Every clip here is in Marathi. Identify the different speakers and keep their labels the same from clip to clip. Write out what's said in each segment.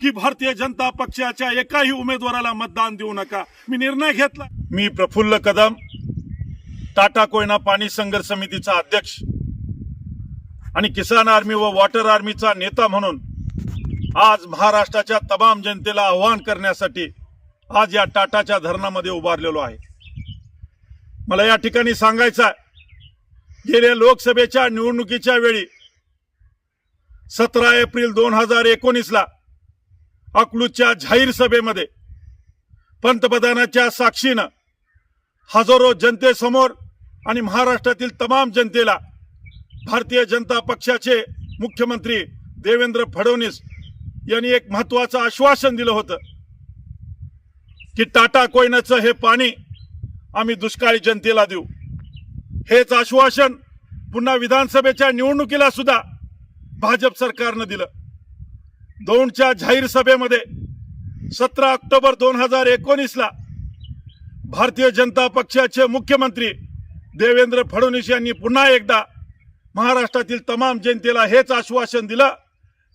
Speaker 1: की भारतीय जनता पक्षाच्या एकाही उमेदवाराला मतदान देऊ नका. मी निर्णय घेतला. मी प्रफुल्ल कदम टाटा कोयना पाणी संघर्ष समितीचा अध्यक्ष आणि किसान आर्मी व वॉटर आर्मीचा नेता म्हणून आज महाराष्ट्राच्या तमाम जनतेला आव्हान करण्यासाठी आज या टाटाच्या धरणामध्ये उभारलेलो आहे. मला या ठिकाणी सांगायचं आहे गेल्या लोकसभेच्या निवडणुकीच्या वेळी सतरा एप्रिल दोन हजार एकोणीसला अकलूजच्या जाहीर सभेमध्ये पंतप्रधानाच्या साक्षीनं हजारो जनतेसमोर आणि महाराष्ट्रातील तमाम जनतेला भारतीय जनता पक्षाचे मुख्यमंत्री देवेंद्र फडणवीस यांनी एक महत्वाचं आश्वासन दिलं होतं की टाटा कोयनाचं हे पाणी आम्ही दुष्काळी जनतेला देऊ. हेच आश्वासन पुन्हा विधानसभेच्या निवडणुकीला सुद्धा भाजप सरकारनं दिलं. दोनच्या जाहीर सभेमध्ये सतरा ऑक्टोबर दोन हजार एकोणीसला भारतीय जनता पक्षाचे मुख्यमंत्री देवेंद्र फडणवीस यांनी पुन्हा एकदा महाराष्ट्रातील तमाम जनतेला हेच आश्वासन दिलं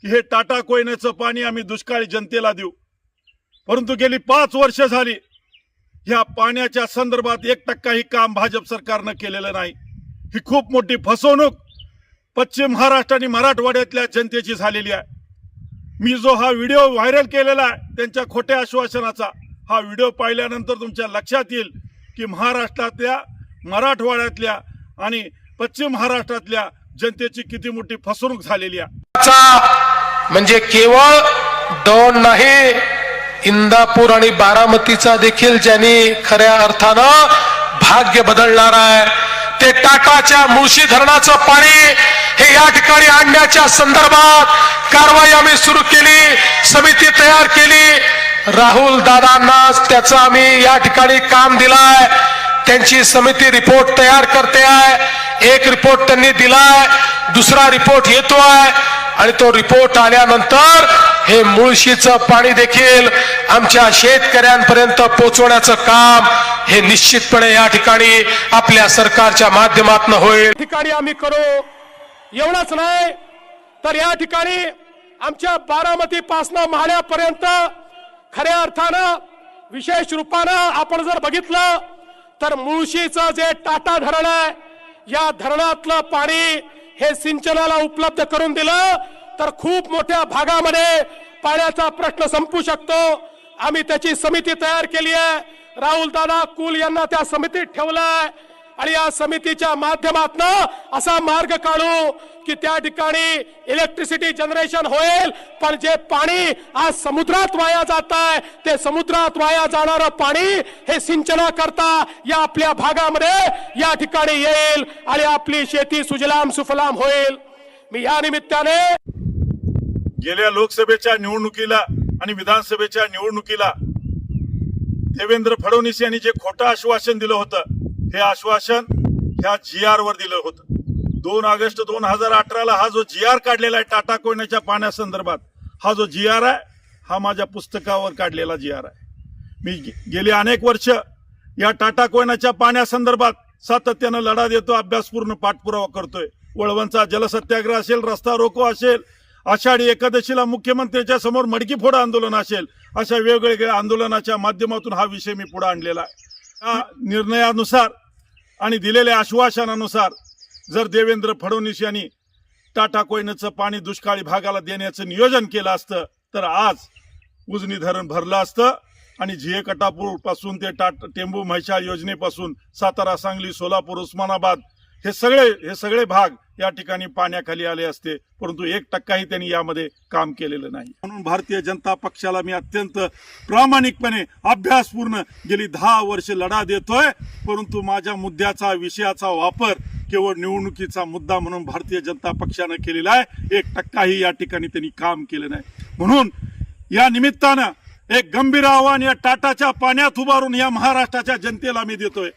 Speaker 1: की हे टाटा कोयनेचं पाणी आम्ही दुष्काळी जनतेला देऊ. परंतु गेली पाच वर्ष झाली ह्या पाण्याच्या संदर्भात एक टक्काही काम भाजप सरकारनं केलेलं नाही. ही खूप मोठी फसवणूक पश्चिम महाराष्ट्र आणि मराठवाड्यातल्या जनतेची झालेली आहे. मी जो हा व्हिडिओ व्हायरल केलेला आहे त्यांच्या खोट्या आश्वासनाचा हा व्हिडिओ पाहिल्यानंतर तुमच्या लक्षात येईल की महाराष्ट्रातल्या मराठवाड्यातल्या आणि पश्चिम महाराष्ट्रातल्या जनतेची किती मोठी फसवणूक झालेली आहे.
Speaker 2: म्हणजे केवळ दोन नाही इंदापूर आणि बारामतीचा देखील ज्यांनी खऱ्या अर्थानं भाग्य बदलणार आहे ते टाटाच्या मुळशी धरणाचं पाणी हे या ठिकाणी आणण्याच्या संदर्भात कारवाई आम्ही सुरू केली समिती तयार केली. राहुल दादांना त्याचं आम्ही या ठिकाणी काम दिलाय. त्यांची समिती रिपोर्ट तयार करते आहे. एक रिपोर्ट त्यांनी दिलाय दुसरा रिपोर्ट येतो आहे आणि तो रिपोर्ट आल्यानंतर हे मुळशीचं पाणी देखील आमच्या शेतकऱ्यांपर्यंत पोहोचवण्याचं काम हे निश्चितपणे या ठिकाणी आपल्या सरकारच्या माध्यमातून होईल. ठिकाणी आम्ही करू. एवढंच नाही तर या ठिकाणी आमच्या बारामती पासनं माहण्यापर्यंत खऱ्या अर्थानं विशेष रूपानं आपण जर बघितलं तर मुळशीचं जे टाटा धरण आहे या धरणातलं पाणी हे सिंचनाला उपलब्ध करून दिलं तर खूप मोठ्या भागामध्ये पाण्याचा प्रश्न संपू शकतो. आम्ही त्याची समिती तयार केली आहे. राहुल दादा कुल यांना त्या समितीत ठेवलाय आणि या समितीच्या माध्यमातून असा मार्ग काढू की त्या ठिकाणी इलेक्ट्रिसिटी जनरेशन होईल. पण जे पाणी आज समुद्रात वाया जात आहे ते समुद्रात वाया जाणारं पाणी हे सिंचना करता या आपल्या भागामध्ये या ठिकाणी येईल आणि आपली शेती सुजलाम सुफलाम होईल. मी या निमित्ताने
Speaker 1: गेल्या लोकसभेच्या निवडणुकीला आणि विधानसभेच्या निवडणुकीला देवेंद्र फडणवीस यांनी जे खोटं आश्वासन दिलं होतं हे आश्वासन ह्या जी आर वर दिलं होतं. दोन ऑगस्ट दोन हजार अठराला हा जो जी आर काढलेला आहे टाटा कोयनाच्या पाण्यासंदर्भात हा जो जी आर आहे हा माझ्या पुस्तकावर काढलेला जी आर आहे. मी गे- गेली अनेक वर्ष या टाटा कोयनाच्या पाण्यासंदर्भात सातत्यानं लढा देतो अभ्यासपूर्ण पाठपुरावा करतोय. वळवणचा जलसत्याग्रह असेल रस्ता रोको असेल आषाढी एकादशीला मुख्यमंत्र्यांच्या समोर मडकी फोड आंदोलन असेल अशा वेगवेगळ्या आंदोलनाच्या माध्यमातून हा विषय मी पुढे आणलेला आहे. या निर्णयानुसार आणि दिलेल्या आश्वासनानुसार जर देवेंद्र फडणवीस यांनी टाटा कोयनाचं पाणी दुष्काळी भागाला देण्याचं नियोजन केलं असतं तर आज उजनी धरण भरलं असतं आणि झिए कटापूरपासून ते टाट टेंबू म्हैसाळ योजनेपासून सातारा सांगली सोलापूर उस्मानाबाद हे सगळे हे सगळे भाग या ठिकाणी पाण्याखाली आले असते परंतु एक टक्काही त्यांनी यामध्ये काम केलेलं नाही. म्हणून भारतीय जनता पक्षाला मी अत्यंत प्रामाणिकपणे अभ्यासपूर्ण गेली दहा वर्ष लढा देतोय परंतु माझ्या मुद्द्याचा विषयाचा वापर केवळ निवडणुकीचा मुद्दा म्हणून भारतीय जनता पक्षानं केलेला आहे. एक टक्काही या ठिकाणी त्यांनी काम केलं नाही. म्हणून या निमित्तानं एक गंभीर आव्हान या टाटाच्या पाण्यात उभारून या महाराष्ट्राच्या जनतेला मी देतोय.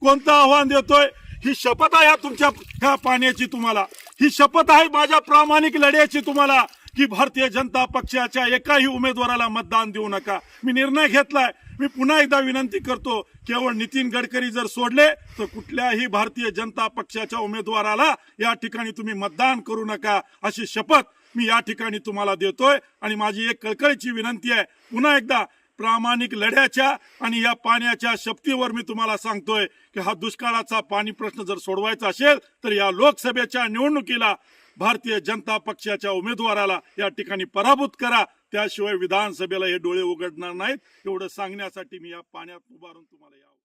Speaker 1: कोणतं आव्हान देतोय? ही शपथ आहे तुमच्या ह्या पाण्याची तुम्हाला. ही शपथ आहे माझ्या प्रामाणिक लढ्याची तुम्हाला की भारतीय जनता पक्षाच्या एकाही उमेदवाराला मतदान देऊ नका. मी निर्णय घेतलाय. मी पुन्हा एकदा विनंती करतो केवळ नितीन गडकरी जर सोडले तर कुठल्याही भारतीय जनता पक्षाच्या उमेदवाराला या ठिकाणी तुम्ही मतदान करू नका अशी शपथ मी या ठिकाणी तुम्हाला देतोय. आणि माझी एक कळकळीची विनंती आहे पुन्हा एकदा प्रामाणिक लढ्याच्या आणि या पाण्याच्या शक्तीवर मी तुम्हाला सांगतोय की हा दुष्काळाचा पाणी प्रश्न जर सोडवायचा असेल तर या लोकसभेच्या निवडणुकीला भारतीय जनता पक्षाच्या उमेदवाराला या ठिकाणी पराभूत करा. त्याशिवाय विधानसभेला हे डोळे उघडणार नाहीत. एवढं सांगण्यासाठी मी या पाण्यात उभारून तुम्हाला यावं